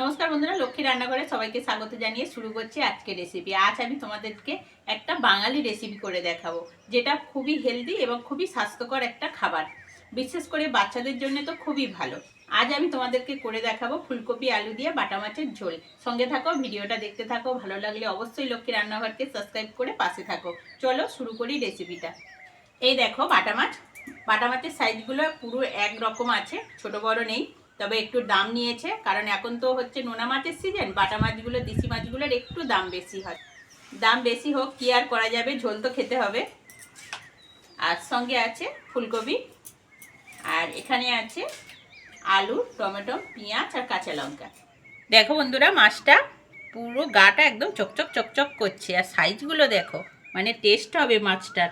নমস্কার বন্ধুরা, লক্ষ্মী রান্নাঘরে সবাইকে স্বাগত জানিয়ে শুরু করছি আজকে রেসিপি আজ আমি তোমাদেরকে একটা বাঙালি রেসিপি করে দেখাবো, যেটা খুবই হেলদি এবং খুবই স্বাস্থ্যকর একটা খাবার। বিশেষ করে বাচ্চাদের জন্য তো খুবই ভালো। আজ আমি তোমাদেরকে করে দেখাবো ফুলকপি, আলু দিয়ে বাটা মাছের ঝোল। সঙ্গে থাকো, ভিডিওটা দেখতে থাকো, ভালো লাগলে অবশ্যই লক্ষ্মী রান্নাঘরকে সাবস্ক্রাইব করে পাশে থাকো। চলো শুরু করি রেসিপিটা এই দেখো বাটা মাছ। বাটা মাছের সাইজগুলো পুরো এক রকম আছে, ছোট বড় নেই। তবে একটু দাম নিয়েছে, কারণ এখন তো হচ্ছে নোনা মাছের সিজন বাটা মাছগুলো, দেশি মাছগুলোর একটু দাম বেশি হয়। দাম বেশি হোক, কি আর করা যাবে, ঝোল তো খেতে হবে। আর সঙ্গে আছে ফুলকপি, আর এখানে আছে আলু, টমেটো, পেঁয়াজ আর কাঁচা লঙ্কা। দেখো বন্ধুরা, মাছটা পুরো গাটা একদম চকচক চকচক করছে, আর সাইজগুলো দেখো মানে টেস্ট হবে মাছটার।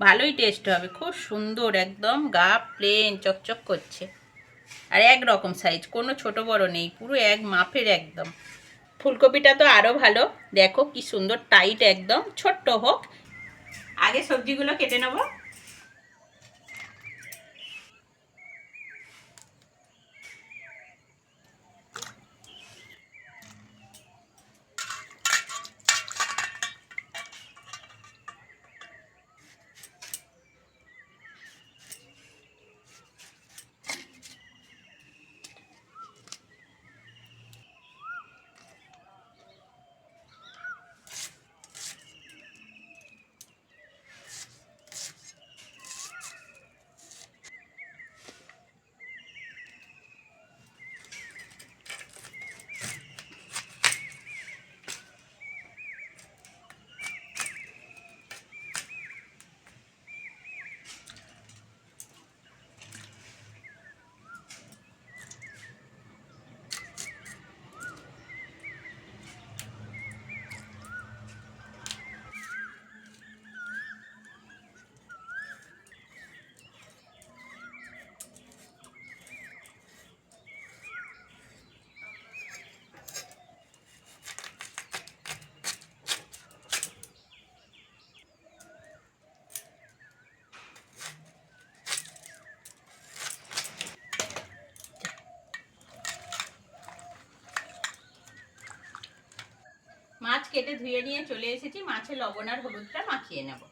ভালোই টেস্ট হবে, খুব সুন্দর, একদম গা প্লেন চকচক করছে। আর এক রকম সাইজ কোনো ছোট বড় নেই, পুরো এক মাপের একদম। ফুলকপিটা তো আরও ভালো, দেখো কি সুন্দর টাইট একদম, ছোট্ট হোক। আগে সবজিগুলো কেটে নেব। মাছ কেটে ধুয়ে নিয়ে চলে এসেছি। মাছের লবণ আর হলুদটা মাখিয়ে নেব।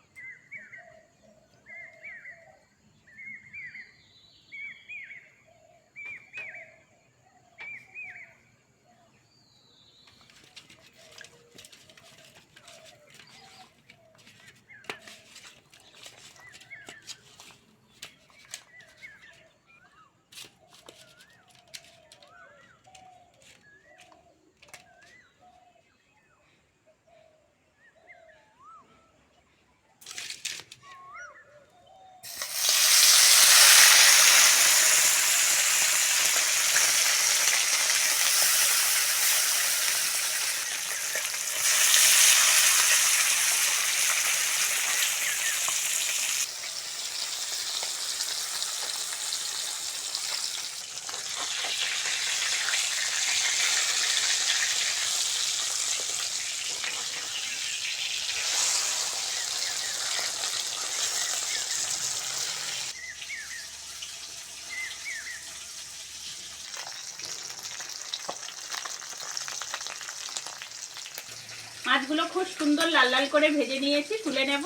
মাছগুলো খুব সুন্দর লাল লাল করে ভেজে নিয়েছি, তুলে নেব।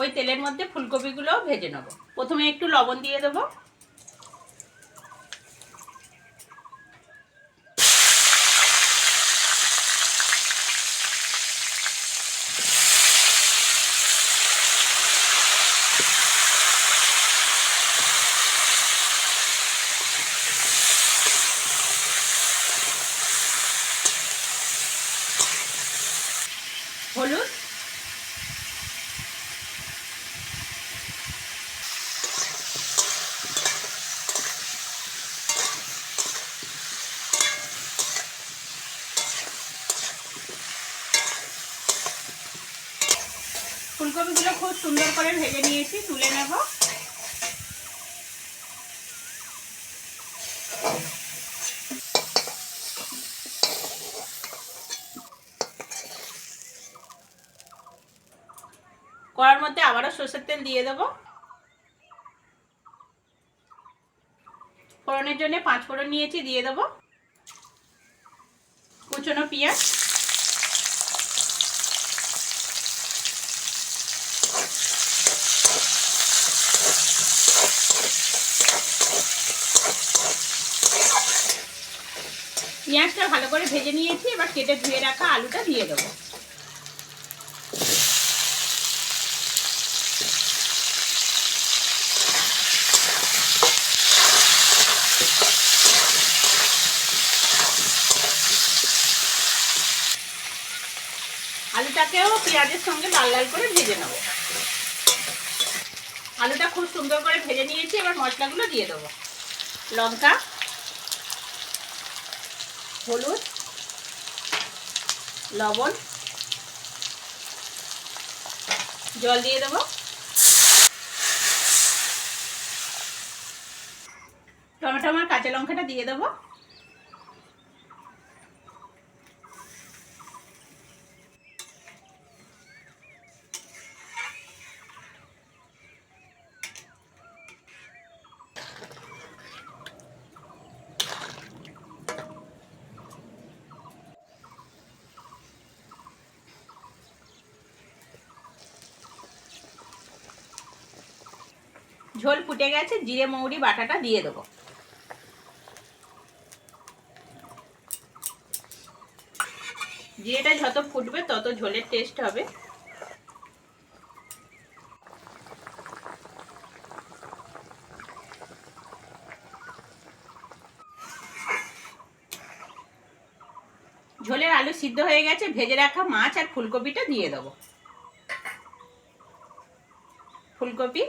ওই তেলের মধ্যে ফুলকপিগুলো ভেজে নেব। প্রথমে একটু লবণ দিয়ে দেবো। ফুলকপিগুলো খুব সুন্দর করে ভেজে নিয়েছি, তুলে নেব। করার মধ্যে আবারও সর্ষের তেল দিয়ে দেব। ফোড়নের জন্য পাঁচ ফোড়ন নিয়েছি, দিয়ে দেব। কুচনো পেঁয়াজ। পেঁয়াজটা ভালো করে ভেজে নিয়েছি, এবার কেটে ধুয়ে রাখা আলুটা দিয়ে দেবো। আলুটাকেও পেঁয়াজের সঙ্গে লাল লাল করে ভেজে নেব। আলুটা খুব সুন্দর করে ভেজে নিয়েছি, এবার মশলাগুলো দিয়ে দেবো। লঙ্কা, হলুদ, লবণ, জল দিয়ে দেবো। টমেটো আমার কাঁচা লঙ্কাটা দিয়ে দেবো। ঝোল ফুটে গেছে, জিরে, মৌরি, বাটাটা দিয়ে দেবো। জিরেটা যত ফুটবে তত ঝোলের টেস্ট হবে। ঝোলের আলু সিদ্ধ হয়ে গেছে, ভেজে রাখা মাছ আর ফুলকপিটা দিয়ে দেবো। ফুলকপি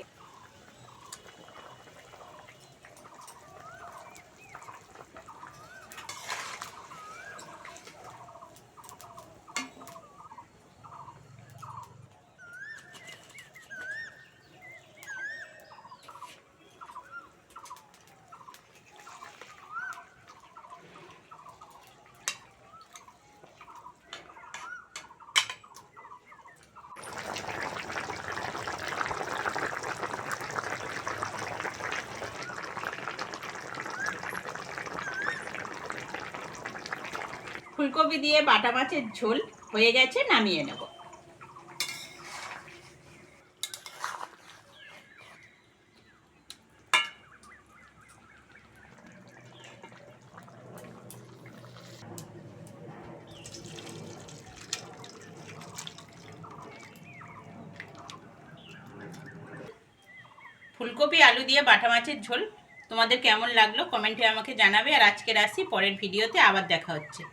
ফুলকপি দিয়ে বাটা মাছের ঝোল হয়ে গেছে, নামিয়ে নেব। ফুলকপি, আলু দিয়ে বাটা মাছের ঝোল। তোমাদের কেমন লাগল? কমেন্টে আমাকে জানাবে। আর আজকের আসি পরের ভিডিওতে আবার দেখা হচ্ছে।